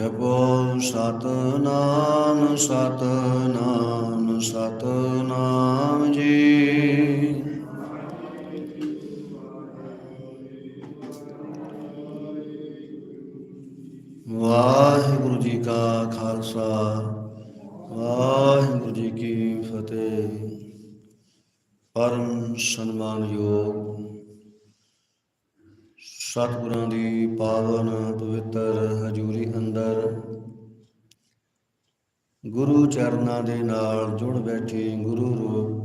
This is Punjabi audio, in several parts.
ਜਪੋ ਸਤਨਾਮ ਸਤਨਾਮ ਸਤਨਾਮ ਜੀ। ਵਾਹਿਗੁਰੂ ਜੀ ਕਾ ਖਾਲਸਾ, ਵਾਹਿਗੁਰੂ ਜੀ ਕੀ ਫਤਿਹ। ਪਰਮ ਸਨਮਾਨਯੋਗ ਸਤਿਗੁਰਾਂ ਦੀ ਪਾਵਨ ਪਵਿੱਤਰ ਹਜ਼ੂਰੀ ਅੰਦਰ ਗੁਰੂ ਚਰਨਾਂ ਦੇ ਨਾਲ ਜੁੜ ਬੈਠੇ ਗੁਰੂ ਰੂਪ,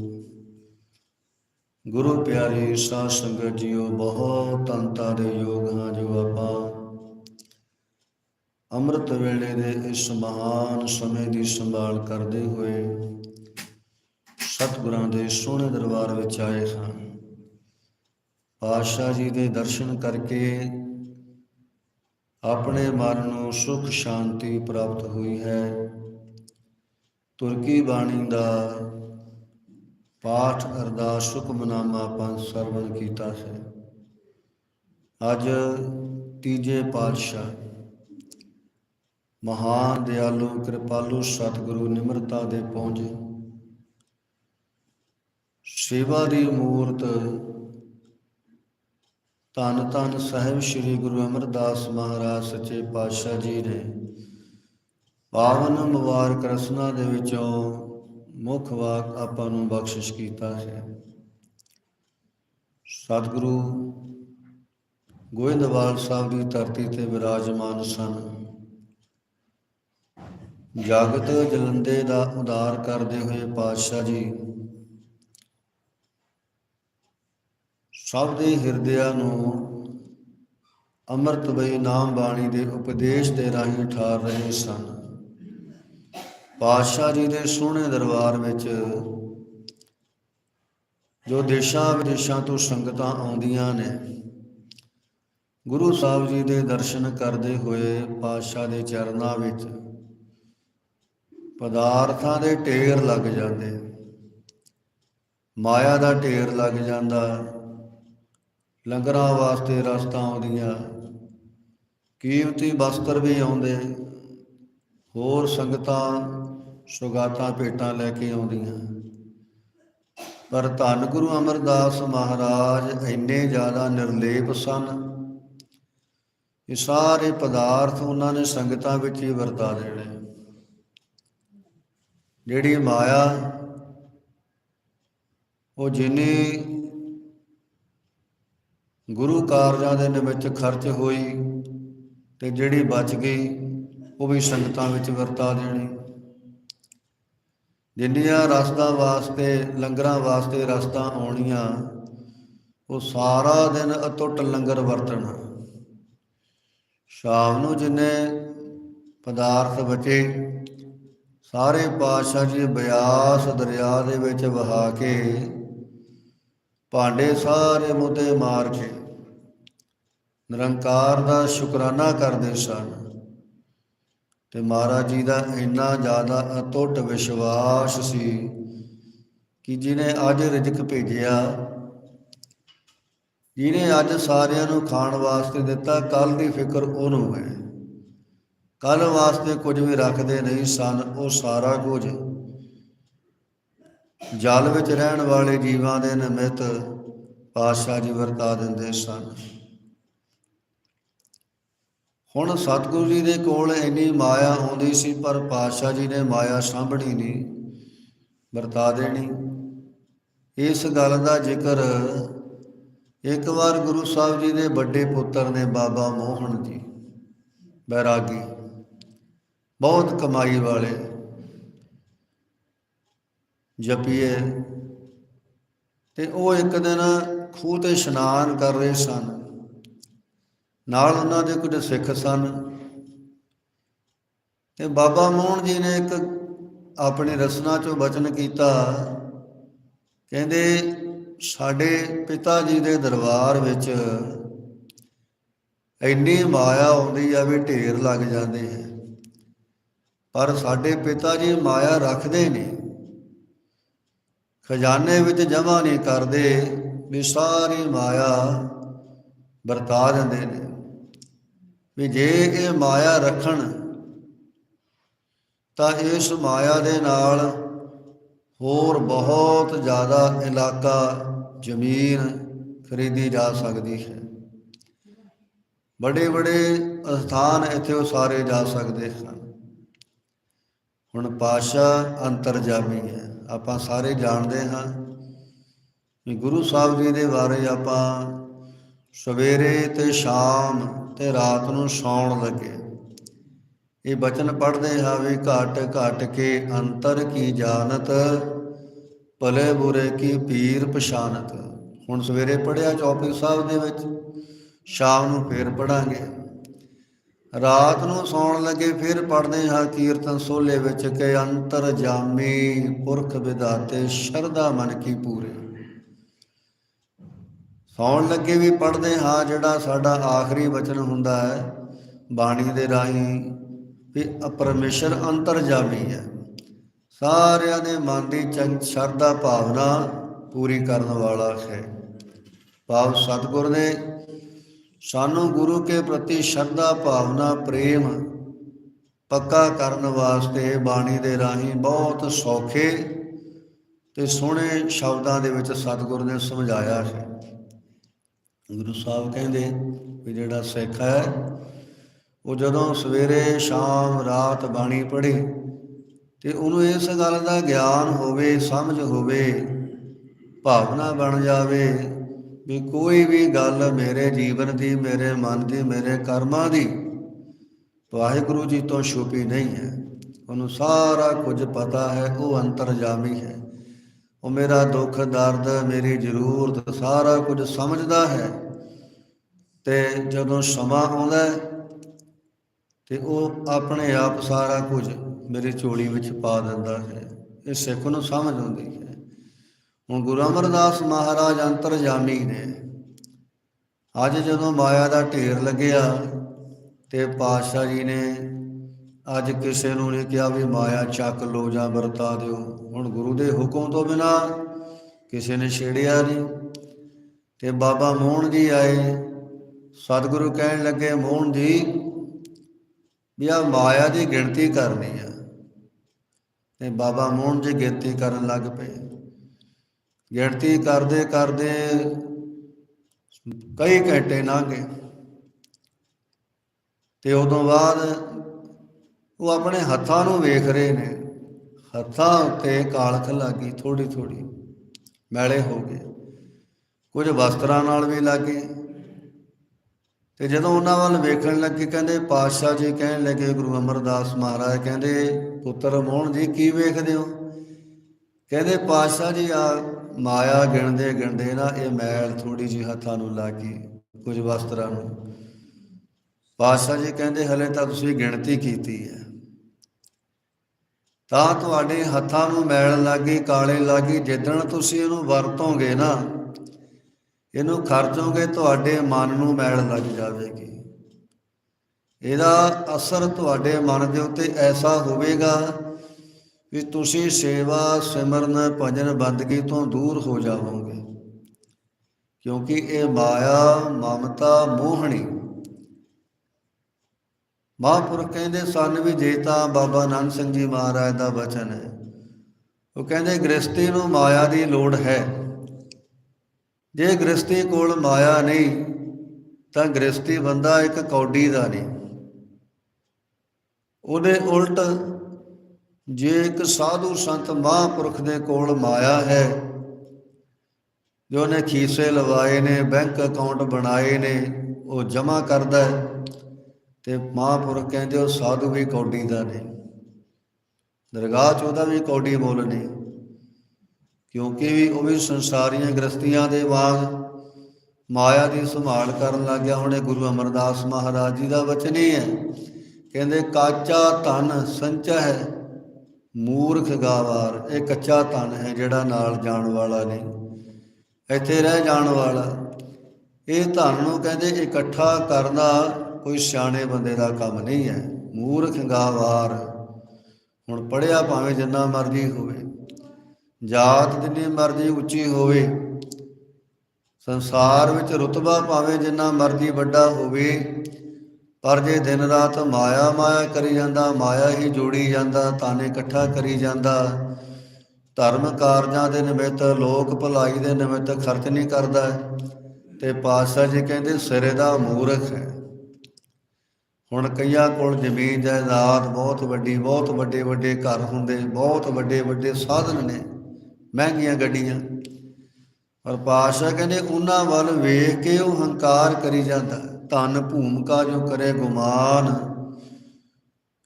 ਗੁਰੂ ਪਿਆਰੀ ਸਾਧ ਸੰਗਤ ਜੀਓ, ਬਹੁਤ ਤੰਤਾ ਦੇ ਯੋਗ ਹਾਂ ਜੋ ਆਪਾਂ ਅੰਮ੍ਰਿਤ ਵੇਲੇ ਦੇ ਇਸ ਮਹਾਨ ਸਮੇਂ ਦੀ ਸੰਭਾਲ ਕਰਦੇ ਹੋਏ ਸਤਿਗੁਰਾਂ ਦੇ ਸੋਹਣੇ ਦਰਬਾਰ ਵਿੱਚ ਆਏ ਹਾਂ। ਪਾਤਸ਼ਾਹ ਜੀ ਦੇ ਦਰਸ਼ਨ ਕਰਕੇ ਆਪਣੇ ਮਨ ਨੂੰ ਸੁਖ ਸ਼ਾਂਤੀ ਪ੍ਰਾਪਤ ਹੋਈ ਹੈ। ਤੁਰਕੀ ਬਾਣੀ ਦਾ ਪਾਠ ਅਰਦਾਸ ਸੁਖਮਨਾਮਾ ਪੰਜ ਸਰਵਣ ਕੀਤਾ ਹੈ। ਅੱਜ ਤੀਜੇ ਪਾਤਸ਼ਾਹ, ਮਹਾਨ ਦਿਆਲੂ ਕਿਰਪਾਲੂ ਸਤਿਗੁਰੂ ਨਿਮਰਤਾ ਦੇ ਪਹੁੰਚੇ। ਸੇਵਾ ਦੀ ਮੂਰਤ ਧੰਨ ਧੰਨ ਸਾਹਿਬ ਸ੍ਰੀ ਗੁਰੂ ਅਮਰਦਾਸ ਮਹਾਰਾਜ ਸੱਚੇ ਪਾਤਸ਼ਾਹ ਜੀ ਨੇ। ਪਾਵਨ ਮੁਬਾਰਕ ਰਸਨਾ ਦੇ ਵਿੱਚੋਂ ਮੁੱਖ ਵਾਕ ਆਪਾਂ ਨੂੰ ਬਖਸ਼ਿਸ਼ ਕੀਤਾ ਹੈ। ਸਤਿਗੁਰੂ ਗੋਇੰਦਵਾਲ ਸਾਹਿਬ ਦੀ ਧਰਤੀ ਤੇ ਵਿਰਾਜਮਾਨ ਸਨ। ਜਗਤ ਜਲੰਦੇ ਦਾ ਉਦਾਰ ਕਰਦੇ ਹੋਏ ਪਾਤਸ਼ਾਹ ਜੀ ਸਭ ਦੇ ਹਿਰਦਿਆਂ ਨੂੰ ਅੰਮ੍ਰਿਤ ਬਈ ਨਾਮ ਬਾਣੀ ਦੇ ਉਪਦੇਸ਼ ਦੇ ਰਾਹੀਂ ਠਾਰ ਰਹੇ ਸਨ। ਪਾਤਸ਼ਾਹ ਜੀ ਦੇ ਸੋਹਣੇ ਦਰਬਾਰ ਵਿੱਚ ਜੋ ਦੇਸ਼ਾਂ ਵਿਦੇਸ਼ਾਂ ਤੋਂ ਸੰਗਤਾਂ ਆਉਂਦੀਆਂ ਨੇ, ਗੁਰੂ ਸਾਹਿਬ ਜੀ ਦੇ ਦਰਸ਼ਨ ਕਰਦੇ ਹੋਏ ਪਾਤਸ਼ਾਹ ਦੇ ਚਰਨਾਂ ਵਿੱਚ ਪਦਾਰਥਾਂ ਦੇ ਢੇਰ ਲੱਗ ਜਾਂਦੇ। ਮਾਇਆ ਦਾ ਢੇਰ ਲੱਗ ਜਾਂਦਾ। ਲੰਗਰਾਂ ਵਾਸਤੇ ਰਸਤਾ ਆਉਂਦੀਆਂ ਕੀਮਤੀ ਵਸਤਰ ਵੀ ਆਉਂਦੇ, ਹੋਰ ਸੰਗਤਾਂ ਸੁਗਾਤਾਂ ਭੇਟਾਂ ਲੈ ਕੇ ਆਉਂਦੀਆਂ। ਪਰ ਧੰਨ ਗੁਰੂ ਅਮਰਦਾਸ ਮਹਾਰਾਜ ਇੰਨੇ ਜ਼ਿਆਦਾ ਨਿਰਲੇਪ ਸਨ ਇਹ ਸਾਰੇ ਪਦਾਰਥ ਉਹਨਾਂ ਨੇ ਸੰਗਤਾਂ ਵਿੱਚ ਹੀ ਵਰਤਾ ਦੇਣੇ। ਜਿਹੜੀ ਮਾਇਆ, ਉਹ ਜਿੰਨੀ ਗੁਰੂ ਕਾਰਜਾਂ ਦੇ ਨਿਮਿਤ ਖਰਚ ਹੋਈ ਤੇ ਜਿਹੜੀ ਬਚ ਗਈ, ਉਹ ਵੀ ਸੰਗਤਾਂ ਵਿੱਚ ਵਰਤਾ ਦੇਣੀ। ਜਿੰਨੀਆਂ ਰਸਤਾ ਵਾਸਤੇ, ਲੰਗਰਾਂ ਵਾਸਤੇ ਰਸਤਾ ਆਉਣੀਆਂ, ਉਹ ਸਾਰਾ ਦਿਨ ਅਟੁੱਟ ਲੰਗਰ ਵਰਤਣਾ। ਸ਼ਾਮ ਨੂੰ ਜਿੰਨੇ ਪਦਾਰਥ ਬਚੇ, ਸਾਰੇ ਪਾਤਸ਼ਾਹ ਜੀ ਬਿਆਸ ਦਰਿਆ ਦੇ ਵਿੱਚ ਵਹਾ ਕੇ ਭਾਂਡੇ ਸਾਰੇ ਮੁੱਦੇ ਮਾਰ ਕੇ ਨਿਰੰਕਾਰ ਦਾ ਸ਼ੁਕਰਾਨਾ ਕਰਦੇ ਸਨ। ਤੇ ਮਹਾਰਾਜ ਜੀ ਦਾ ਇੰਨਾ ਜ਼ਿਆਦਾ ਅਟੁੱਟ ਵਿਸ਼ਵਾਸ ਸੀ ਕਿ ਜਿਨੇ ਅੱਜ ਰਿਜਕ ਭੇਜਿਆ, ਜਿਹਨੇ ਅੱਜ ਸਾਰਿਆਂ ਨੂੰ ਖਾਣ ਵਾਸਤੇ ਦਿੱਤਾ ਕੱਲ ਦੀ ਫਿਕਰ ਉਹਨੂੰ ਹੈ। ਕੱਲ ਵਾਸਤੇ ਕੁਝ ਵੀ ਰੱਖਦੇ ਨਹੀਂ ਸਨ, ਉਹ ਸਾਰਾ ਕੁਝ ਜਲ ਵਿੱਚ ਰਹਿਣ ਵਾਲੇ ਜੀਵਾਂ ਦੇ ਨਿਮਿਤ ਪਾਤਸ਼ਾਹ ਜੀ ਵਰਤਾ ਦਿੰਦੇ ਸਨ। ਹੁਣ ਸਤਿਗੁਰੂ ਜੀ ਦੇ ਕੋਲ ਇੰਨੀ ਮਾਇਆ ਆਉਂਦੀ ਸੀ, ਪਰ ਪਾਤਸ਼ਾਹ ਜੀ ਨੇ ਮਾਇਆ ਸਾਂਭਣੀ ਨਹੀਂ, ਵਰਤਾ ਦੇਣੀ। ਇਸ ਗੱਲ ਦਾ ਜ਼ਿਕਰ ਇੱਕ ਵਾਰ ਗੁਰੂ ਸਾਹਿਬ ਜੀ ਦੇ ਵੱਡੇ ਪੁੱਤਰ ਨੇ ਬਾਬਾ ਮੋਹਨ ਜੀ, ਬੈਰਾਗੀ, ਬਹੁਤ ਕਮਾਈ ਵਾਲੇ ਜਪੀਏ। ਤੇ ਉਹ ਇੱਕ ਦਿਨ ਖੂਹ ਤੇ ਇਸ਼ਨਾਨ ਕਰ ਰਹੇ ਸਨ। ਨਾਲ ਉਹਨਾਂ ਦੇ ਕੁਝ ਸਿੱਖ ਸਨ। ਤੇ ਬਾਬਾ ਮੋਹਨ ਜੀ ਨੇ ਇੱਕ ਆਪਣੇ ਰਸਨਾ ਚੋਂ ਬਚਨ ਕੀਤਾ। ਕਹਿੰਦੇ, ਸਾਡੇ ਪਿਤਾ ਜੀ ਦੇ ਦਰਬਾਰ ਵਿੱਚ ਇੰਨੀ ਮਾਇਆ ਆਉਂਦੀ ਆ ਵੀ ਢੇਰ ਲੱਗ ਜਾਂਦੇ ਹੈ ਪਰ ਸਾਡੇ ਪਿਤਾ ਜੀ ਮਾਇਆ ਰੱਖਦੇ ਨਹੀਂ। ਖਜ਼ਾਨੇ ਵਿੱਚ ਜਮਾ ਨਹੀਂ ਕਰਦੇ, ਵੀ ਸਾਰੀ ਮਾਇਆ ਵਰਤਾ ਦਿੰਦੇ ਨੇ। ਵੀ ਜੇ ਇਹ ਮਾਇਆ ਰੱਖਣ, ਤਾਂ ਇਸ ਮਾਇਆ ਦੇ ਨਾਲ ਹੋਰ ਬਹੁਤ ਜ਼ਿਆਦਾ ਇਲਾਕਾ, ਜ਼ਮੀਨ ਖਰੀਦੀ ਜਾ ਸਕਦੀ ਹੈ। ਬੜੇ ਬੜੇ ਸਥਾਨ ਇੱਥੇ ਉਸਾਰੇ ਜਾ ਸਕਦੇ ਹਨ। ਹੁਣ ਪਾਸ਼ਾ ਅੰਤਰਜਾਮੀ ਹੈ। ਆਪਾਂ ਸਾਰੇ ਜਾਣਦੇ ਹਾਂ ਵੀ ਗੁਰੂ ਸਾਹਿਬ ਜੀ ਦੇ ਬਾਰੇ ਆਪਾਂ ਸਵੇਰੇ ਤੇ ਸ਼ਾਮ ਤੇ ਰਾਤ ਨੂੰ ਸੌਣ ਲੱਗੇ। ਇਹ ਬਚਨ ਪੜ੍ਹਦੇ ਹਾਂ ਵੀ ਘਟ ਘਟ ਕੇ ਅੰਤਰ ਕੀ ਜਾਣਤ, ਭਲੇ ਬੁਰੇ ਕੀ ਪੀਰ ਪਛਾਨਤ। ਹੁਣ ਸਵੇਰੇ ਪੜਿਆ ਚੌਪੀ ਸਾਹਿਬ ਦੇ ਵਿੱਚ, ਸ਼ਾਮ ਨੂੰ ਫੇਰ ਪੜਾਂਗੇ ਰਾਤ ਨੂੰ ਸੌਣ ਲੱਗੇ ਫਿਰ ਪੜ੍ਹਦੇ ਹਾਂ ਕੀਰਤਨ ਸੋਲੇ ਵਿੱਚ ਕਿ ਅੰਤਰ ਜਾਮੀ ਪੁਰਖ ਵਿਦਾਤੇ ਸ਼ਰਧਾ ਮਨ ਕੀ ਪੂਰੇ। ਸੌਣ ਲੱਗੇ ਵੀ ਪੜ੍ਹਦੇ ਹਾਂ ਜਿਹੜਾ ਸਾਡਾ ਆਖਰੀ ਵਚਨ ਹੁੰਦਾ ਹੈ, ਬਾਣੀ ਦੇ ਰਾਹੀਂ ਵੀ ਪਰਮੇਸ਼ਰ ਅੰਤਰ ਜਾਮੀ ਹੈ। ਸਾਰਿਆਂ ਦੇ ਮਨ ਦੀ ਚੰਗ ਸ਼ਰਧਾ ਭਾਵਨਾ ਪੂਰੀ ਕਰਨ ਵਾਲਾ ਹੈ। ਭਾਵ ਸਤਿਗੁਰ ਨੇ ਸਾਨੂੰ ਗੁਰੂ ਕੇ ਪ੍ਰਤੀ ਸ਼ਰਧਾ, ਭਾਵਨਾ, ਪ੍ਰੇਮ ਪੱਕਾ ਕਰਨ ਵਾਸਤੇ ਬਾਣੀ ਦੇ ਰਾਹੀਂ ਬਹੁਤ ਸੌਖੇ ਤੇ ਸੋਹਣੇ ਸ਼ਬਦਾਂ ਦੇ ਵਿੱਚ ਸਤਿਗੁਰ ਨੇ ਸਮਝਾਇਆ ਹੈ। ਗੁਰੂ ਸਾਹਿਬ ਕਹਿੰਦੇ ਵੀ ਜਿਹੜਾ ਸਿੱਖ ਹੈ, ਉਹ ਜਦੋਂ ਸਵੇਰੇ, ਸ਼ਾਮ, ਰਾਤ ਬਾਣੀ ਪੜ੍ਹੇ ਤੇ ਉਹਨੂੰ ਇਸ ਗੱਲ ਦਾ ਗਿਆਨ ਹੋਵੇ, ਸਮਝ ਹੋਵੇ, ਭਾਵਨਾ ਬਣ ਜਾਵੇ ਵੀ ਕੋਈ ਵੀ ਗੱਲ ਮੇਰੇ ਜੀਵਨ ਦੀ ਮੇਰੇ ਮਨ ਦੀ ਮੇਰੇ ਕਰਮਾਂ ਦੀ ਵਾਹਿਗੁਰੂ ਜੀ ਤੋਂ ਛੁਪੀ ਨਹੀਂ ਹੈ। ਉਹਨੂੰ ਸਾਰਾ ਕੁਝ ਪਤਾ ਹੈ ਉਹ ਅੰਤਰਜਾਮੀ ਹੈ। ਉਹ ਮੇਰਾ ਦੁੱਖ ਦਰਦ ਮੇਰੀ ਜ਼ਰੂਰਤ ਸਾਰਾ ਕੁਝ ਸਮਝਦਾ ਹੈ। ਤੇ ਜਦੋਂ ਸਮਾਂ ਆਉਂਦਾ ਹੈ, ਤੇ ਉਹ ਆਪਣੇ ਆਪ ਸਾਰਾ ਕੁਝ ਮੇਰੀ ਝੋਲੀ ਵਿੱਚ ਪਾ ਦਿੰਦਾ ਹੈ। ਇਹ ਸਿੱਖ ਨੂੰ ਸਮਝ ਆਉਂਦੀ ਹੈ। ਹੁਣ ਗੁਰੂ ਅਮਰਦਾਸ ਮਹਾਰਾਜ ਅੰਤਰਜਾਮੀ ਨੇ ਅੱਜ ਜਦੋਂ ਮਾਇਆ ਦਾ ਢੇਰ ਲੱਗਿਆ ਤੇ ਪਾਤਸ਼ਾਹ ਜੀ ਨੇ ਅੱਜ ਕਿਸੇ ਨੂੰ ਨਹੀਂ ਕਿਹਾ ਵੀ ਮਾਇਆ ਚੱਕ ਲੋ ਜਾਂ ਵਰਤਾ ਦਿਓ। ਹੁਣ ਗੁਰੂ ਦੇ ਹੁਕਮ ਤੋਂ ਬਿਨਾ ਕਿਸੇ ਨੇ ਛੇੜਿਆ ਨਹੀਂ। ਤੇ ਬਾਬਾ ਮੋਹਨ ਜੀ ਆਏ। ਸਤਿਗੁਰੂ ਕਹਿਣ ਲੱਗੇ, ਮੋਹਨ ਜੀ, ਵੀ ਆ ਮਾਇਆ ਦੀ ਗਿਣਤੀ ਕਰਨੀ ਆ। ਤੇ ਬਾਬਾ ਮੋਹਨ ਜੀ ਗਿਣਤੀ ਕਰਨ ਲੱਗ ਪਏ। ਗਿਣਤੀ ਕਰਦੇ ਕਰਦੇ ਕਈ ਘੰਟੇ ਲੰਘ ਗਏ। ਤੇ ਉਦੋਂ ਬਾਅਦ ਉਹ ਆਪਣੇ ਹੱਥਾਂ ਨੂੰ ਵੇਖ ਰਹੇ ਨੇ। ਹੱਥਾਂ ਉੱਤੇ ਕਾਲਖ ਲੱਗੀ ਥੋੜੀ ਥੋੜੀ ਮੈਲੇ ਹੋ ਗਏ। ਕੁਝ ਵਸਤਰਾਂ ਨਾਲ ਵੀ ਲੱਗੇ ਤੇ ਜਦੋਂ ਉਹਨਾਂ ਵੱਲ ਵੇਖਣ ਲੱਗੇ, ਕਹਿੰਦੇ ਪਾਤਸ਼ਾਹ ਜੀ ਕਹਿਣ ਲੱਗੇ, ਗੁਰੂ ਅਮਰਦਾਸ ਮਹਾਰਾਜ ਕਹਿੰਦੇ, ਪੁੱਤਰ ਮੋਹਨ ਜੀ, ਕੀ ਵੇਖਦੇ ਹੋ? ਕਹਿੰਦੇ ਪਾਤਸ਼ਾਹ ਜੀ ਆ ਮਾਇਆ ਗਿਣਦੇ ਗਿਣਦੇ ਨਾ, ਇਹ ਮੈਲ ਥੋੜੀ ਜਿਹੀ ਹੱਥਾਂ ਨੂੰ ਲੱਗੀ ਕੁਝ ਵਸਤਰਾਂ ਨੂੰ। ਪਾਤਸ਼ਾਹ ਜੀ ਕਹਿੰਦੇ, ਹਲੇ ਤਾਂ ਤੁਸੀਂ ਗਿਣਤੀ ਕੀਤੀ ਹੈ। ਤਾਂ ਤੁਹਾਡੇ ਹੱਥਾਂ ਨੂੰ ਮੈਲ ਲੱਗੀ, ਕਾਲੇ ਲੱਗੀ, ਜਿੱਦਣ ਤੁਸੀਂ ਇਹਨੂੰ ਵਰਤੋਗੇ ਨਾ, ਇਹਨੂੰ ਖਰਚੋਗੇ, ਤੁਹਾਡੇ ਮਨ ਨੂੰ ਮੈਲ ਲੱਗ ਜਾਵੇਗੀ। ਇਹਦਾ ਅਸਰ ਤੁਹਾਡੇ ਮਨ ਦੇ ਉੱਤੇ ਐਸਾ ਹੋਵੇਗਾ ਵੀ ਤੁਸੀਂ ਸੇਵਾ ਸਿਮਰਨ ਭਜਨ ਬੰਦਗੀ ਤੋਂ ਦੂਰ ਹੋ ਜਾਵੋਗੇ? ਕਿਉਂਕਿ ਇਹ ਮਾਇਆ, ਮਮਤਾ, ਮੋਹਣੀ। ਮਹਾਂਪੁਰਖ ਕਹਿੰਦੇ, ਸਨ ਵੀ ਜੇ ਤਾਂ ਬਾਬਾ ਨਾਨਕ ਸਿੰਘ ਜੀ ਮਹਾਰਾਜ ਦਾ ਵਚਨ ਹੈ। ਉਹ ਕਹਿੰਦੇ ਗ੍ਰਸਤੀ ਨੂੰ ਮਾਇਆ ਦੀ ਲੋੜ ਹੈ। ਜੇ ਗ੍ਰਸਤੀ ਕੋਲ ਮਾਇਆ ਨਹੀਂ, ਤਾਂ ਗ੍ਰਸਤੀ ਬੰਦਾ ਇੱਕ ਕੌਡੀ ਦਾ ਨਹੀਂ। ਉਹਦੇ ਉਲਟ ਜੇ ਇੱਕ ਸਾਧੂ ਸੰਤ ਮਹਾਂਪੁਰਖ ਦੇ ਕੋਲ ਮਾਇਆ ਹੈ, ਜੋ ਉਹਨੇ ਖੀਸੇ ਲਵਾਏ ਨੇ, ਬੈਂਕ ਅਕਾਊਂਟ ਬਣਾਏ ਨੇ, ਉਹ ਜਮਾ ਕਰਦਾ ਹੈ ਤੇ ਮਹਾਂਪੁਰਖ ਕਹਿੰਦੇ ਉਹ ਸਾਧੂ ਵੀ ਕੌਡੀ ਦਾ ਨੇ। ਦਰਗਾਹ 'ਚ ਉਹਦਾ ਵੀ ਕੌਡੀ ਮੁੱਲ ਨੇ। ਕਿਉਂਕਿ ਵੀ ਉਹ ਵੀ ਸੰਸਾਰੀਆਂ ਗ੍ਰਸਤੀਆਂ ਦੇ ਵਾਂਗ ਮਾਇਆ ਦੀ ਸੰਭਾਲ ਕਰਨ ਲੱਗ ਗਿਆ। ਹੁਣੇ ਗੁਰੂ ਅਮਰਦਾਸ ਮਹਾਰਾਜ ਜੀ ਦਾ ਵਚਨ ਹੀ ਹੈ। ਕਹਿੰਦੇ, ਕਾਚਾ ਧਨ ਸੰਚ ਹੈ ਮੂਰਖ ਗਾਵਾਰ, ਇਹ ਕੱਚਾ ਧਨ ਹੈ ਜਿਹੜਾ ਨਾਲ ਜਾਣ ਵਾਲਾ ਨਹੀਂ। ਇੱਥੇ ਰਹਿ ਜਾਣ ਵਾਲਾ। ਇਹ ਧਨ ਨੂੰ ਕਹਿੰਦੇ ਇਕੱਠਾ ਕਰਨਾ ਕੋਈ ਸਿਆਣੇ ਬੰਦੇ ਦਾ ਕੰਮ ਨਹੀਂ ਹੈ। ਮੂਰਖ ਗਾਵਾਰ। ਹੁਣ ਪੜਿਆ ਭਾਵੇਂ ਜਿੰਨਾ ਮਰਜ਼ੀ ਹੋਵੇ। ਜਾਤ ਜਿੰਨੀ ਮਰਜ਼ੀ ਉੱਚੀ ਹੋਵੇ। ਸੰਸਾਰ ਵਿੱਚ ਰੁਤਬਾ ਭਾਵੇਂ ਜਿੰਨਾ ਮਰਜ਼ੀ ਵੱਡਾ ਹੋਵੇ। ਪਰ ਜੇ ਦਿਨ ਰਾਤ ਮਾਇਆ ਮਾਇਆ ਕਰੀ ਜਾਂਦਾ, ਮਾਇਆ ਹੀ ਜੋੜੀ ਜਾਂਦਾ, ਤਾਨੇ ਇਕੱਠਾ ਕਰੀ ਜਾਂਦਾ। ਧਰਮ ਕਾਰਜਾਂ ਦੇ ਨਿਮਿਤ, ਲੋਕ ਭਲਾਈ ਦੇ ਨਿਮਿਤ ਖਰਚ ਨਹੀਂ ਕਰਦਾ। ਤੇ ਪਾਤਸ਼ਾਹ ਜੀ ਕਹਿੰਦੇ, ਸਿਰੇ ਦਾ ਮੂਰਖ ਹੈ। ਹੁਣ ਕਈਆਂ ਕੋਲ ਜ਼ਮੀਨ, ਜਾਇਦਾਦ ਬਹੁਤ ਵੱਡੀ, ਬਹੁਤ ਵੱਡੇ ਵੱਡੇ ਘਰ ਹੁੰਦੇ, ਬਹੁਤ ਵੱਡੇ ਵੱਡੇ ਸਾਧਨ ਨੇ, ਮਹਿੰਗੀਆਂ ਗੱਡੀਆਂ। ਪਰ ਪਾਤਸ਼ਾਹ ਕਹਿੰਦੇ, ਉਹਨਾਂ ਵੱਲ ਵੇਖ ਕੇ ਉਹ ਹੰਕਾਰ ਕਰੀ ਜਾਂਦਾ। ਧਨ ਭੂਮਿਕਾ ਜੋ ਕਰੇ ਗੁਮਾਨ।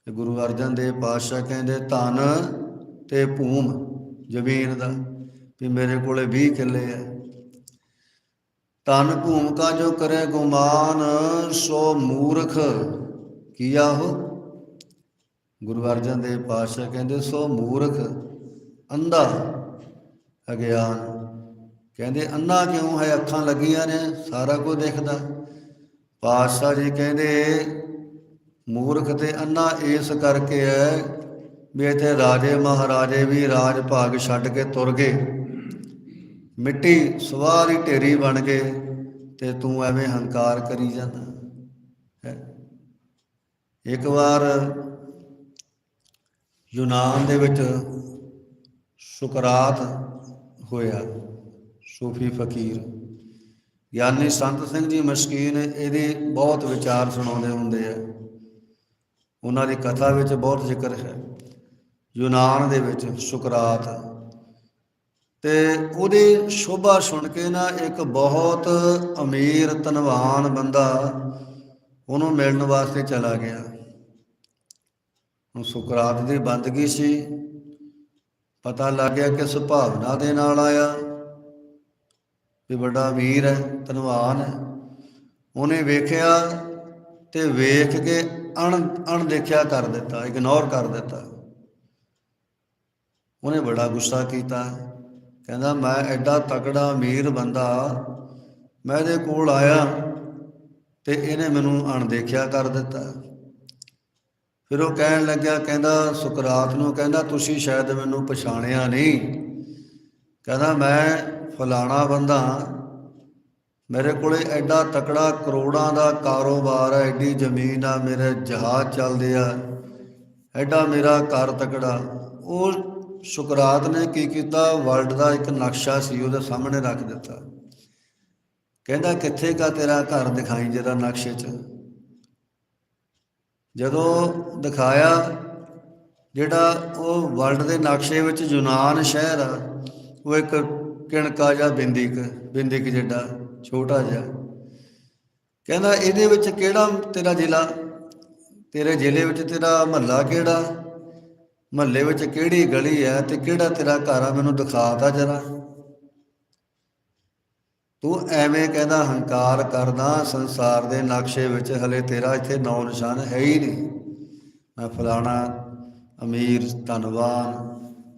ਤੇ ਗੁਰੂ ਅਰਜਨ ਦੇਵ ਪਾਤਸ਼ਾਹ ਕਹਿੰਦੇ, ਧਨ ਤੇ ਭੂਮ ਜ਼ਮੀਨ ਦਾ, ਵੀ ਮੇਰੇ ਕੋਲੇ 20 ਕਿੱਲੇ ਆ। ਧਨ ਭੂਮਿਕਾ ਜੋ ਕਰੇ ਗੁਮਾਨ, ਸੋ ਮੂਰਖ ਕੀਆ ਹੋ ਗੁਰੂ ਅਰਜਨ ਦੇਵ ਪਾਤਸ਼ਾਹ ਕਹਿੰਦੇ, ਸੋ ਮੂਰਖ ਅੰਧਾ ਅਗਿਆਨ। ਕਹਿੰਦੇ ਅੰਨਾ ਕਿਉਂ ਹੈ? ਅੱਖਾਂ ਲੱਗੀਆਂ ਨੇ, ਸਾਰਾ ਕੁਝ ਦੇਖਦਾ। ਪਾਤਸ਼ਾਹ ਜੀ ਕਹਿੰਦੇ, ਮੂਰਖ ਤੇ ਅੰਨਾ ਇਸ ਕਰਕੇ ਹੈ ਵੀ ਇੱਥੇ ਰਾਜੇ ਮਹਾਰਾਜੇ ਵੀ ਰਾਜ ਭਾਗ ਛੱਡ ਕੇ ਤੁਰ ਗਏ। ਮਿੱਟੀ ਸਵਾਹ ਦੀ ਢੇਰੀ ਬਣ ਗਏ ਤੇ ਤੂੰ ਐਵੇਂ ਹੰਕਾਰ ਕਰੀ ਜਾਂਦਾ ਹੈ। ਇੱਕ ਵਾਰ ਯੂਨਾਨ ਦੇ ਵਿੱਚ ਸੁਕਰਾਤ ਹੋਇਆ, ਸੂਫੀ ਫਕੀਰ। ਗਿਆਨੀ ਸੰਤ ਸਿੰਘ ਜੀ ਮਸਕੀਨ ਇਹਦੇ ਬਹੁਤ ਵਿਚਾਰ ਸੁਣਾਉਂਦੇ ਹੁੰਦੇ ਆ। ਉਹਨਾਂ ਦੀ ਕਥਾ ਵਿੱਚ ਬਹੁਤ ਜ਼ਿਕਰ ਹੈ। ਯੂਨਾਨ ਦੇ ਵਿੱਚ ਸੁਕਰਾਤ। ਤੇ ਉਹਦੀ ਸ਼ੋਭਾ ਸੁਣ ਕੇ ਨਾ ਇੱਕ ਬਹੁਤ ਅਮੀਰ ਧਨਵਾਨ ਬੰਦਾ ਉਹਨੂੰ ਮਿਲਣ ਵਾਸਤੇ ਚਲਾ ਗਿਆ। ਹੁਣ ਸੁਕਰਾਤ ਦੀ ਬੰਦਗੀ ਸੀ। ਪਤਾ ਲੱਗ ਗਿਆ ਕਿ ਸੁਭਾਵਨਾ ਦੇ ਨਾਲ ਆਇਆ। ਵੀ ਵੱਡਾ ਵੀਰ ਹੈ, ਧਨਵਾਨ ਹੈ। ਉਹਨੇ ਵੇਖਿਆ ਤੇ ਵੇਖ ਕੇ ਅਣ ਅਣ ਦੇਖਿਆ ਕਰ ਦਿੱਤਾ ਇਗਨੋਰ ਕਰ ਦਿੱਤਾ। ਉਹਨੇ ਬੜਾ ਗੁੱਸਾ ਕੀਤਾ। ਕਹਿੰਦਾ, ਮੈਂ ਐਡਾ ਤਕੜਾ ਅਮੀਰ ਬੰਦਾ, ਮੈਂ ਇਹਦੇ ਕੋਲ ਆਇਆ ਤੇ ਇਹਨੇ ਮੈਨੂੰ ਅਣਦੇਖਿਆ ਕਰ ਦਿੱਤਾ। ਫਿਰ ਉਹ ਕਹਿਣ ਲੱਗਿਆ, ਕਹਿੰਦਾ, ਸੁਕਰਾਤ ਨੂੰ, ਕਹਿੰਦਾ, ਤੁਸੀਂ ਸ਼ਾਇਦ ਮੈਨੂੰ ਪਛਾਣਿਆ ਨਹੀਂ। ਕਹਿੰਦਾ, ਮੈਂ ਫਲਾਣਾ ਬੰਦਾ ਮੇਰੇ ਕੋਲੇ ਐਡਾ ਤਕੜਾ ਕਰੋੜਾਂ ਦਾ ਕਾਰੋਬਾਰ ਹੈ, ਐਡੀ ਜ਼ਮੀਨ ਆ, ਮੇਰੇ ਜਹਾਜ਼ ਚੱਲਦੇ ਆ। ਐਡਾ ਮੇਰਾ ਘਰ ਤਕੜਾ। ਉਹ ਸੁਕਰਾਤ ਨੇ ਕੀ ਕੀਤਾ? ਵਰਲਡ ਦਾ ਇੱਕ ਨਕਸ਼ਾ ਸੀ, ਉਹਦੇ ਸਾਹਮਣੇ ਰੱਖ ਦਿੱਤਾ। ਕਹਿੰਦਾ, ਕਿੱਥੇ ਕਾ ਤੇਰਾ ਘਰ ਦਿਖਾਈ ਜਰਾ ਨਕਸ਼ੇ 'ਚ? ਜਦੋਂ ਦਿਖਾਇਆ, ਜਿਹੜਾ ਉਹ ਵਰਲਡ ਦੇ ਨਕਸ਼ੇ ਵਿੱਚ ਯੂਨਾਨ ਸ਼ਹਿਰ ਆ, ਉਹ ਇੱਕ ਕਿਣਕਾ ਜਾਂ ਬਿੰਦਿਕ ਬਿੰਦਿਕ ਜਿੱਡਾ, ਛੋਟਾ ਜਿਹਾ। ਕਹਿੰਦਾ, ਇਹਦੇ ਵਿੱਚ ਕਿਹੜਾ ਤੇਰਾ ਜ਼ਿਲ੍ਹਾ? ਤੇਰੇ ਜ਼ਿਲ੍ਹੇ ਵਿੱਚ ਤੇਰਾ ਮਹੱਲਾ ਕਿਹੜਾ? ਮਹੱਲੇ ਵਿੱਚ ਕਿਹੜੀ ਗਲੀ ਹੈ ਤੇ ਕਿਹੜਾ ਤੇਰਾ ਘਰ ਆ? ਮੈਨੂੰ ਦਿਖਾ ਤਾ ਜਰਾ। ਤੂੰ ਐਵੇਂ ਕਹਿੰਦਾ, ਹੰਕਾਰ ਕਰਦਾ, ਸੰਸਾਰ ਦੇ ਨਕਸ਼ੇ ਵਿੱਚ ਹਲੇ ਤੇਰਾ ਇੱਥੇ ਨੌ ਨਿਸ਼ਾਨ ਹੈ ਹੀ ਨਹੀਂ। ਮੈਂ ਫਲਾਣਾ ਅਮੀਰ, ਧਨਵਾਨ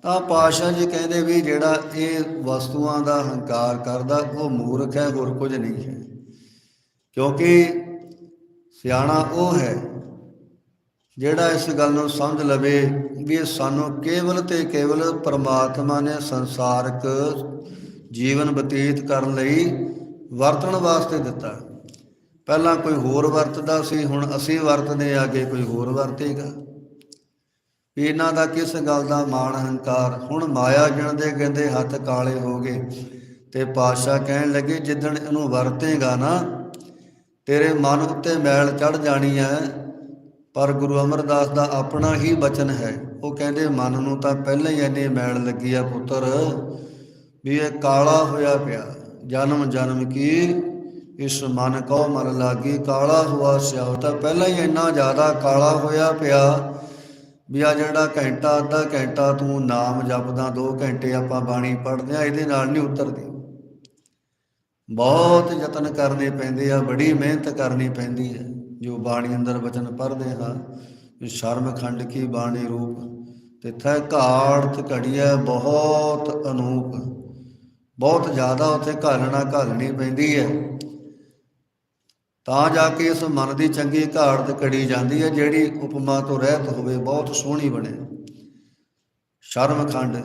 ਤਾਂ ਪਾਸ਼ਾ ਜੀ ਕਹਿੰਦੇ ਵੀ ਜਿਹੜਾ ਇਹ ਵਸਤੂਆਂ ਦਾ ਹੰਕਾਰ ਕਰਦਾ, ਉਹ ਮੂਰਖ ਹੈ, ਹੋਰ ਕੁਝ ਨਹੀਂ ਹੈ। ਕਿਉਂਕਿ ਸਿਆਣਾ ਉਹ ਹੈ ਜਿਹੜਾ ਇਸ ਗੱਲ ਨੂੰ ਸਮਝ ਲਵੇ ਵੀ ਇਹ ਸਾਨੂੰ ਕੇਵਲ ਤੇ ਕੇਵਲ ਪਰਮਾਤਮਾ ਨੇ ਸੰਸਾਰਕ ਜੀਵਨ ਬਤੀਤ ਕਰਨ ਲਈ ਵਰਤਣ ਵਾਸਤੇ ਦਿੱਤਾ। ਪਹਿਲਾਂ ਕੋਈ ਹੋਰ ਵਰਤਦਾ ਸੀ, ਹੁਣ ਅਸੀਂ ਵਰਤਦੇ ਆ, ਅੱਗੇ ਕੋਈ ਹੋਰ ਵਰਤੇਗਾ। ਵੀ ਇਹਨਾਂ ਦਾ ਕਿਸ ਗੱਲ ਦਾ ਮਾਣ ਹੰਕਾਰ? ਹੁਣ ਮਾਇਆ ਜਣ ਕਹਿੰਦੇ ਹੱਥ ਕਾਲੇ ਹੋ ਗਏ ਤੇ ਪਾਤਸ਼ਾਹ ਕਹਿਣ ਲੱਗੇ, ਜਿੱਦਣ ਇਹਨੂੰ ਵਰਤੇਗਾ ਨਾ, ਤੇਰੇ ਮਨ ਉੱਤੇ ਮੈਲ ਚੜ ਜਾਣੀ ਹੈ, ਪਰ ਗੁਰੂ ਅਮਰਦਾਸ ਦਾ ਆਪਣਾ ਹੀ ਬਚਨ ਹੈ। ਉਹ ਕਹਿੰਦੇ, ਮਨ ਨੂੰ ਤਾਂ ਪਹਿਲਾਂ ਹੀ ਇੰਨੀ ਮੈਲ ਲੱਗੀ ਆ ਪੁੱਤਰ, ਵੀ ਇਹ ਕਾਲਾ ਹੋਇਆ ਪਿਆ। ਜਨਮ ਜਨਮ ਕੀ? ਇਸ ਮਨ ਕੋ ਮਨ ਲਾਗੀ, ਕਾਲਾ ਹੁਆ ਸਿਆਉ ਤਾਂ ਪਹਿਲਾਂ ਹੀ ਇੰਨਾ ਜ਼ਿਆਦਾ ਕਾਲਾ ਹੋਇਆ ਪਿਆ। ਵੀ ਆ ਜਿਹੜਾ ਘੰਟਾ, ਅੱਧਾ ਘੰਟਾ ਤੂੰ ਨਾਮ ਜਪਦਾ 2 ਘੰਟੇ ਆਪਾਂ ਬਾਣੀ ਪੜ੍ਹਦੇ ਆ ਇਹਦੇ ਨਾਲ ਨਹੀਂ ਉਤਰਦੀ। ਬਹੁਤ ਯਤਨ ਕਰਨੇ ਪੈਂਦੇ ਆ, ਬੜੀ ਮਿਹਨਤ ਕਰਨੀ ਪੈਂਦੀ ਹੈ। ਜੋ ਬਾਣੀ ਅੰਦਰ ਵਚਨ ਪੜ੍ਹਦੇ ਹਾਂ ਸ਼ਰਮ ਖੰਡ ਕੀ ਬਾਣੀ ਰੂਪ ਤਿੱਥੈ ਘਾੜਤ ਘੜੀਐ ਬਹੁਤ ਅਨੂਪ। ਬਹੁਤ ਜ਼ਿਆਦਾ ਉੱਥੇ ਘਾਲਣਾ ਘਾਲਣੀ ਪੈਂਦੀ ਹੈ। ਤਾਂ ਜਾ ਕੇ ਇਸ ਮਨ ਦੀ ਚੰਗੀ ਘਾੜਤ ਕੜੀ ਜਾਂਦੀ ਹੈ, ਜਿਹੜੀ ਉਪਮਾ ਤੋਂ ਰਹਿਤ ਹੋਵੇ, ਬਹੁਤ ਸੋਹਣੀ ਬਣੇ। ਸ਼ਰਮ ਖੰਡ,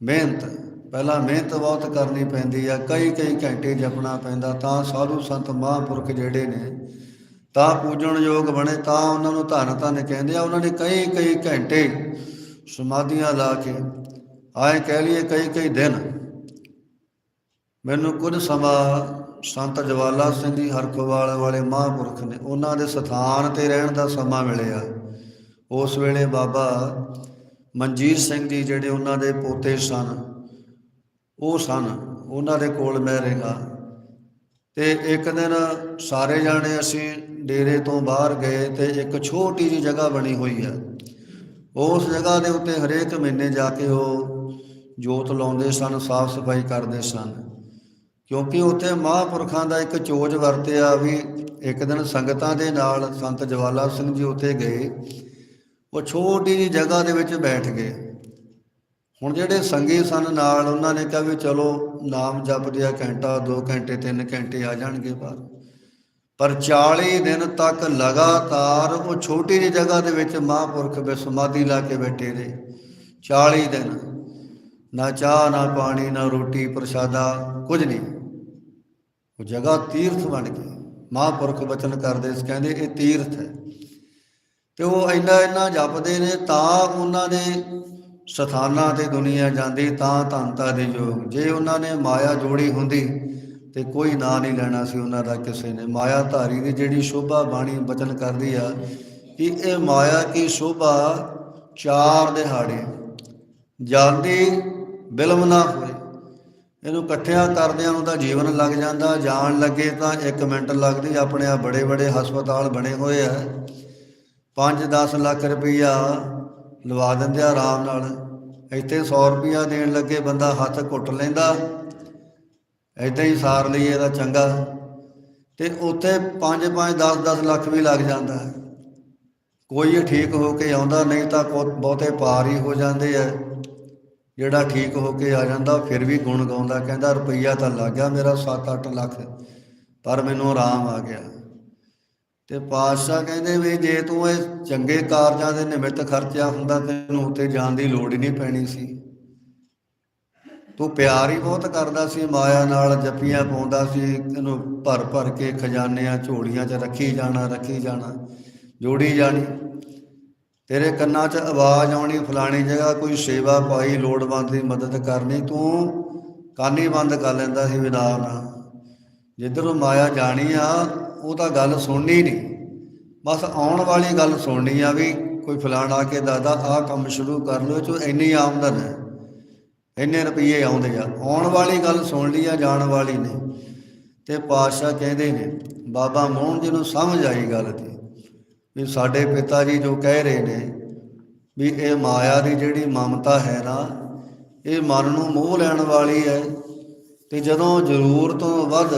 ਮਿਹਨਤ, ਪਹਿਲਾਂ ਮਿਹਨਤ ਬਹੁਤ ਕਰਨੀ ਪੈਂਦੀ ਆ ਕਈ ਕਈ ਘੰਟੇ ਜਪਣਾ ਪੈਂਦਾ, ਤਾਂ ਸਾਧੂ ਸੰਤ ਮਹਾਂਪੁਰਖ ਜਿਹੜੇ ਨੇ, ਤਾਂ ਪੂਜਣ ਯੋਗ ਬਣੇ, ਤਾਂ ਉਹਨਾਂ ਨੂੰ ਧੰਨ ਧੰਨ ਕਹਿੰਦੇ ਆ। ਉਹਨਾਂ ਨੇ ਕਈ ਕਈ ਘੰਟੇ ਸਮਾਧੀਆਂ ਲਾ ਕੇ, ਆਏ ਕਹਿ ਲਈਏ ਕਈ ਕਈ ਦਿਨ, ਮੈਨੂੰ ਕੁਝ ਸਮਾਂ ਸੰਤ ਜਵਾਲਾ ਸਿੰਘ ਜੀ ਹਰਖਵਾਲ ਵਾਲੇ ਮਹਾਂਪੁਰਖ ਨੇ, ਉਹਨਾਂ ਦੇ ਸਥਾਨ ਤੇ ਰਹਿਣ ਦਾ ਸਮਾਂ ਮਿਲਿਆ। ਉਸ ਵੇਲੇ ਬਾਬਾ ਮਨਜੀਤ ਸਿੰਘ ਜੀ ਜਿਹੜੇ ਉਹਨਾਂ ਦੇ ਪੋਤੇ ਸਨ, ਉਹ ਸਨ। ਉਹਨਾਂ ਦੇ ਕੋਲ ਮੈਂ ਰਿਹਾ ਤੇ ਇੱਕ ਦਿਨ ਸਾਰੇ ਜਾਣੇ ਅਸੀਂ ਡੇਰੇ ਤੋਂ ਬਾਹਰ ਗਏ ਤੇ ਇੱਕ ਛੋਟੀ ਜਿਹੀ ਜਗ੍ਹਾ ਬਣੀ ਹੋਈ ਹੈ ਉਸ ਜਗ੍ਹਾ ਦੇ ਉੱਤੇ ਹਰੇਕ ਮਹੀਨੇ ਜਾ ਕੇ ਉਹ ਜੋਤ ਲਾਉਂਦੇ ਸਨ, ਸਾਫ਼ ਸਫ਼ਾਈ ਕਰਦੇ ਸਨ। ਕਿਉਂਕਿ ਉੱਥੇ ਮਹਾਂਪੁਰਖਾਂ ਦਾ ਇੱਕ ਚੋਜ ਵਰਤਿਆ ਵੀ ਇੱਕ ਦਿਨ ਸੰਗਤਾਂ ਦੇ ਨਾਲ ਸੰਤ ਜਵਾਲਾ ਸਿੰਘ ਜੀ ਉੱਥੇ ਗਏ, ਉਹ ਛੋਟੀ ਜਿਹੀ ਜਗ੍ਹਾ ਦੇ ਵਿੱਚ ਬੈਠ ਗਏ। ਹੁਣ ਜਿਹੜੇ ਸੰਗੀ ਸਨ ਨਾਲ, ਉਹਨਾਂ ਨੇ ਕਿਹਾ ਵੀ ਚਲੋ ਨਾਮ ਜਪਦੇ ਆ ਘੰਟਾ 2 ਘੰਟੇ 3 ਘੰਟੇ ਆ ਜਾਣਗੇ ਬਾਹਰ ਪਰ 40 ਦਿਨ ਤੱਕ ਲਗਾਤਾਰ ਉਹ ਛੋਟੀ ਜਿਹੀ ਜਗ੍ਹਾ ਦੇ ਵਿੱਚ ਮਹਾਂਪੁਰਖ ਵੀ ਲਾ ਕੇ ਬੈਠੇ ਰਹੇ। 40 ਦਿਨ। ਨਾ ਚਾਹ, ਨਾ ਪਾਣੀ, ਨਾ ਰੋਟੀ ਪ੍ਰਸ਼ਾਦਾ, ਕੁਝ ਨਹੀਂ। ਉਹ ਜਗ੍ਹਾ ਤੀਰਥ ਬਣ ਗਈ। ਮਹਾਂਪੁਰਖ ਬਚਨ ਕਰਦੇ ਸੀ, ਕਹਿੰਦੇ ਇਹ ਤੀਰਥ ਹੈ। ਤੇ ਉਹ ਇੰਨਾ ਇੰਨਾ ਜਪਦੇ ਨੇ, ਤਾਂ ਉਹਨਾਂ ਦੇ ਸਥਾਨਾਂ ਤੇ ਦੁਨੀਆ ਜਾਂਦੀ, ਤਾਂ ਧੰਤਾ ਦੇ ਯੋਗ। ਜੇ ਉਹਨਾਂ ਨੇ ਮਾਇਆ ਜੋੜੀ ਹੁੰਦੀ, ਤੇ ਕੋਈ ਨਾਂ ਨਹੀਂ ਲੈਣਾ ਸੀ ਉਹਨਾਂ ਦਾ ਕਿਸੇ ਨੇ। ਮਾਇਆ ਧਾਰੀ ਦੀ ਜਿਹੜੀ ਸ਼ੋਭਾ ਬਾਣੀ ਬਚਨ ਕਰਦੀ ਆ, ਕਿ ਇਹ ਮਾਇਆ ਕੀ ਸ਼ੋਭਾ? ਚਾਰ ਦਿਹਾੜੇ। ਜਾਂਦੀ ਬਿਲਮ ਨਾ ਹੋਏ। ਇਹਨੂੰ ਇਕੱਠਿਆਂ ਕਰਦਿਆਂ ਨੂੰ ਤਾਂ ਜੀਵਨ ਲੱਗ ਜਾਂਦਾ। ਜਾਣ ਲੱਗੇ ਤਾਂ 1 ਮਿੰਟ ਲੱਗਦੀ, ਆਪਣੇ ਆ ਬੜੇ ਬੜੇ ਹਸਪਤਾਲ ਬਣੇ ਹੋਏ ਆ। 5-10 ਲੱਖ ਰੁਪਈਆ ਲਵਾ ਦਿੰਦੇ ਆ ਆਰਾਮ ਨਾਲ। ਇੱਥੇ 100 ਰੁਪਈਆ ਦੇਣ ਲੱਗੇ, ਬੰਦਾ ਹੱਥ ਘੁੱਟ ਲੈਂਦਾ। ਐਦਾਂ ਹੀ ਸਾਰ ਲਈ ਇਹਦਾ ਚੰਗਾ। ਤੇ ਉੱਥੇ 5-5 10-10 ਲੱਖ ਵੀ ਲੱਗ ਜਾਂਦਾ। ਹੈ ਕੋਈ ਠੀਕ ਹੋ ਕੇ ਆਉਂਦਾ, ਨਹੀਂ ਤਾਂ ਬਹੁਤੇ ਪਾਰ ਹੀ ਹੋ ਜਾਂਦੇ ਆ। ਜਿਹੜਾ ਠੀਕ ਹੋ ਕੇ ਆ ਜਾਂਦਾ, ਫਿਰ ਵੀ ਗੁਣ ਗਾਉਂਦਾ, ਕਹਿੰਦਾ ਰੁਪਈਆ ਤਾਂ ਲੱਗ ਗਿਆ ਮੇਰਾ 7-8 ਲੱਖ, ਪਰ ਮੈਨੂੰ ਆਰਾਮ ਆ ਗਿਆ। ਤੇ ਪਾਤਸ਼ਾਹ ਕਹਿੰਦੇ ਵੀ ਜੇ ਤੂੰ ਇਹ ਚੰਗੇ ਕਾਰਜਾਂ ਦੇ ਨਿਮਿਤ ਖਰਚਿਆ ਹੁੰਦਾ, ਤੈਨੂੰ ਉੱਤੇ ਜਾਣ ਦੀ ਲੋੜ ਹੀ ਨਹੀਂ ਪੈਣੀ ਸੀ। ਤੂੰ ਪਿਆਰ ਹੀ ਬਹੁਤ ਕਰਦਾ ਸੀ, ਮਾਇਆ ਨਾਲ ਜੱਫੀਆਂ ਪਾਉਂਦਾ ਸੀ ਇਹਨੂੰ ਭਰ ਭਰ ਕੇ ਖਜ਼ਾਨਿਆਂ, ਝੋਲੀਆਂ 'ਚ ਰੱਖੀ ਜਾਣਾ ਰੱਖੀ ਜਾਣਾ, ਜੋੜੀ ਜਾਣੀ। ਤੇਰੇ ਕੰਨਾਂ 'ਚ ਆਵਾਜ਼ ਆਉਣੀ, ਫਲਾਣੀ ਜਗ੍ਹਾ ਕੋਈ ਸੇਵਾ ਪਾਈ, ਲੋੜਵੰਦ ਦੀ ਮਦਦ ਕਰਨੀ, ਤੂੰ ਕੰਨ ਹੀ ਬੰਦ ਕਰ ਲੈਂਦਾ ਸੀ ਵਿਦਾ ਨਾ ਜਿੱਧਰੋਂ ਮਾਇਆ ਜਾਣੀ ਆ, ਉਹ ਤਾਂ ਗੱਲ ਸੁਣਨੀ ਨਹੀਂ। ਬਸ ਆਉਣ ਵਾਲੀ ਗੱਲ ਸੁਣਨੀ ਆ ਵੀ ਕੋਈ ਫਲਾਣਾ ਆ ਕੇ ਦਾਦਾ ਆਹ ਕੰਮ ਸ਼ੁਰੂ ਕਰ ਲਓ, ਇਹ 'ਚੋਂ ਇੰਨੀ ਆਮਦਨ ਹੈ। ਇੰਨੇ ਰੁਪਏ ਆਉਂਦੇ ਆ। ਆਉਣ ਵਾਲੀ ਗੱਲ ਸੁਣ ਲਈ ਆ, ਜਾਣ ਵਾਲੀ ਨਹੀਂ। ਤੇ ਪਾਤਸ਼ਾਹ ਕਹਿੰਦੇ ਨੇ, ਬਾਬਾ ਮੋਹਨ ਜੀ ਨੂੰ ਸਮਝ ਆਈ ਗੱਲ ਦੀ। ਵੀ ਸਾਡੇ ਪਿਤਾ ਜੀ ਜੋ ਕਹਿ ਰਹੇ ਨੇ ਵੀ ਇਹ ਮਾਇਆ ਦੀ ਜਿਹੜੀ ਮਮਤਾ ਹੈ ਨਾ, ਇਹ ਮਨ ਨੂੰ ਮੋਹ ਲੈਣ ਵਾਲੀ ਹੈ ਤੇ ਜਦੋਂ ਜ਼ਰੂਰਤ ਤੋਂ ਵੱਧ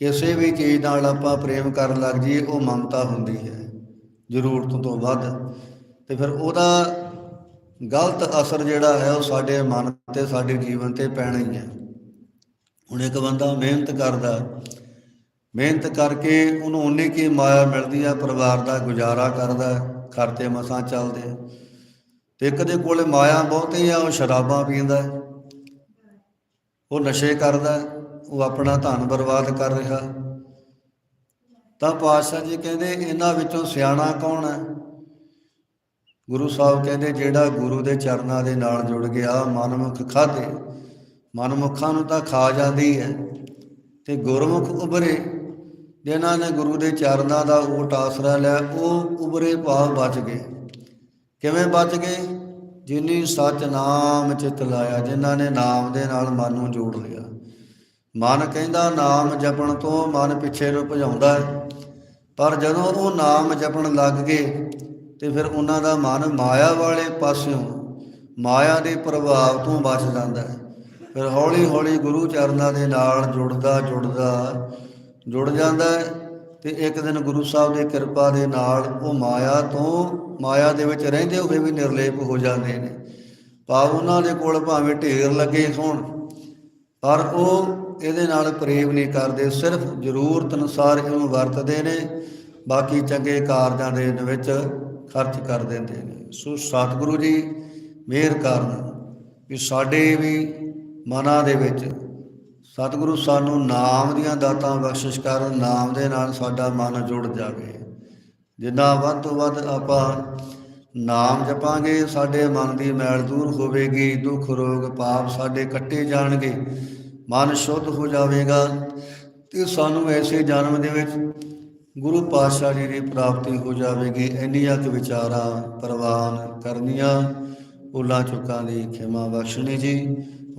ਕਿਸੇ ਵੀ ਚੀਜ਼ ਨਾਲ ਆਪਾਂ ਪ੍ਰੇਮ ਕਰਨ ਲੱਗ ਜਾਈਏ, ਉਹ ਮਮਤਾ ਹੁੰਦੀ ਹੈ ਜ਼ਰੂਰਤ ਤੋਂ ਵੱਧ। ਤੇ ਫਿਰ ਉਹਦਾ ਗਲਤ ਅਸਰ ਜਿਹੜਾ ਹੈ, ਉਹ ਸਾਡੇ ਮਨ ਤੇ, ਸਾਡੇ ਜੀਵਨ ਤੇ ਪੈਣਾ ਹੀ ਹੈ। ਹੁਣ ਇੱਕ ਬੰਦਾ ਮਿਹਨਤ ਕਰਦਾ ਮਿਹਨਤ ਕਰਕੇ ਉਹਨੂੰ ਉਨੀ ਕੀ ਮਾਇਆ ਮਿਲਦੀ ਆ, ਪਰਿਵਾਰ ਦਾ ਗੁਜ਼ਾਰਾ ਕਰਦਾ ਖਰਚੇ ਮਸਾਂ ਚੱਲਦੇ ਆ। ਤੇ ਇੱਕ ਦੇ ਕੋਲੇ ਮਾਇਆ ਬਹੁਤੀ ਆ, ਉਹ ਸ਼ਰਾਬਾਂ ਪੀਂਦਾ ਉਹ ਨਸ਼ੇ ਕਰਦਾ ਉਹ ਆਪਣਾ ਧਨ ਬਰਬਾਦ ਕਰ ਰਿਹਾ। ਤਾਂ ਪਾਤਸ਼ਾਹ ਜੀ ਕਹਿੰਦੇ, ਇਹਨਾਂ ਵਿੱਚੋਂ ਸਿਆਣਾ ਕੌਣ ਹੈ? ਗੁਰੂ ਸਾਹਿਬ ਕਹਿੰਦੇ, ਜਿਹੜਾ ਗੁਰੂ ਦੇ ਚਰਨਾਂ ਦੇ ਨਾਲ ਜੁੜ ਗਿਆ, ਮਨਮੁਖ ਖਾਦੇ ਮਨਮੁਖਾਂ ਨੂੰ ਤਾਂ ਖਾ ਜਾਂਦੀ ਹੈ ਤੇ ਗੁਰਮੁਖ ਉਭਰੇ। ਜਿਨ੍ਹਾਂ ਨੇ ਗੁਰੂ ਦੇ ਚਰਨਾਂ ਦਾ ਓਟ ਆਸਰਾ ਲਿਆ, ਉਹ ਉਬਰੇ ਭਾਵ ਬਚ ਗਏ। ਕਿਵੇਂ ਬਚ ਗਏ? ਜਿਨੀ ਸਚ ਨਾਮ ਚਿਤ ਲਾਇਆ, ਜਿਨ੍ਹਾਂ ਨੇ ਨਾਮ ਦੇ ਨਾਲ ਮਨ ਨੂੰ ਜੋੜ ਲਿਆ। ਮਨ ਕਹਿੰਦਾ, ਨਾਮ ਜਪਣ ਤੋਂ ਮਨ ਪਿੱਛੇ ਨੂੰ ਭਜਾਉਂਦਾ ਹੈ। ਪਰ ਜਦੋਂ ਉਹ ਨਾਮ ਜਪਣ ਲੱਗ ਗਏ, ਤੇ ਫਿਰ ਉਹਨਾਂ ਦਾ ਮਨ ਮਾਇਆ ਵਾਲੇ ਪਾਸਿਓਂ, ਮਾਇਆ ਦੇ ਪ੍ਰਭਾਵ ਤੋਂ ਬਚ ਜਾਂਦਾ ਹੈ। ਫਿਰ ਹੌਲੀ ਹੌਲੀ ਗੁਰੂ ਚਰਨਾਂ ਦੇ ਨਾਲ ਜੁੜਦਾ ਜੁੜਦਾ ਜੁੜ ਜਾਂਦਾ ਹੈ ਤੇ ਇੱਕ ਦਿਨ ਗੁਰੂ ਸਾਹਿਬ ਦੀ ਕਿਰਪਾ ਦੇ ਨਾਲ ਉਹ ਮਾਇਆ ਤੋਂ, ਮਾਇਆ ਦੇ ਵਿੱਚ ਰਹਿੰਦੇ ਹੋਏ ਵੀ ਨਿਰਲੇਪ ਹੋ ਜਾਂਦੇ ਨੇ। ਭਾਵ ਉਹਨਾਂ ਦੇ ਕੋਲ ਭਾਵੇਂ ਢੇਰ ਲੱਗੇ ਹੋਣ, ਪਰ ਉਹ ਇਹਦੇ ਨਾਲ ਪ੍ਰੇਮ ਨਹੀਂ ਕਰਦੇ, ਸਿਰਫ ਜ਼ਰੂਰਤ ਅਨੁਸਾਰ ਇਹਨੂੰ ਵਰਤਦੇ ਨੇ, ਬਾਕੀ ਚੰਗੇ ਕਾਰਜਾਂ ਦੇ ਵਿੱਚ ਖਰਚ ਕਰ ਦਿੰਦੇ ਨੇ। ਸੋ ਸਤਿਗੁਰੂ ਜੀ ਮਿਹਰ ਕਰਨ ਵੀ ਸਾਡੇ ਵੀ ਮਨਾਂ ਦੇ ਵਿੱਚ ਸਤਿਗੁਰੂ ਸਾਨੂੰ ਨਾਮ ਦੀਆਂ ਦਾਤਾਂ ਬਖਸ਼ਿਸ਼ ਕਰ ਨਾਮ ਦੇ ਨਾਲ ਸਾਡਾ ਮਨ ਜੁੜ ਜਾਵੇ। ਜਿੰਨਾ ਵੱਧ ਤੋਂ ਵੱਧ ਆਪਾਂ ਨਾਮ ਜਪਾਂਗੇ, ਸਾਡੇ ਮਨ ਦੀ ਮੈਲ ਦੂਰ ਹੋਵੇਗੀ, ਦੁੱਖ, ਰੋਗ, ਪਾਪ ਸਾਡੇ ਕੱਟੇ ਜਾਣਗੇ, ਮਨ ਸ਼ੁੱਧ ਹੋ ਜਾਵੇਗਾ। ਤੇ ਸਾਨੂੰ ਐਸੇ ਜਨਮ ਦੇ ਵਿੱਚ ਗੁਰੂ ਪਾਤਸ਼ਾਹ ਜੀ ਦੀ ਪ੍ਰਾਪਤੀ ਹੋ ਜਾਵੇਗੀ। ਇੰਨੀਆਂ ਕੁ ਵਿਚਾਰਾਂ ਪ੍ਰਵਾਨ ਕਰਨੀਆਂ, ਭੁੱਲਾਂ, ਚੁੱਕਾਂ ਦੀ ਖਿਮਾ ਬਖਸ਼ਣੀ ਜੀ।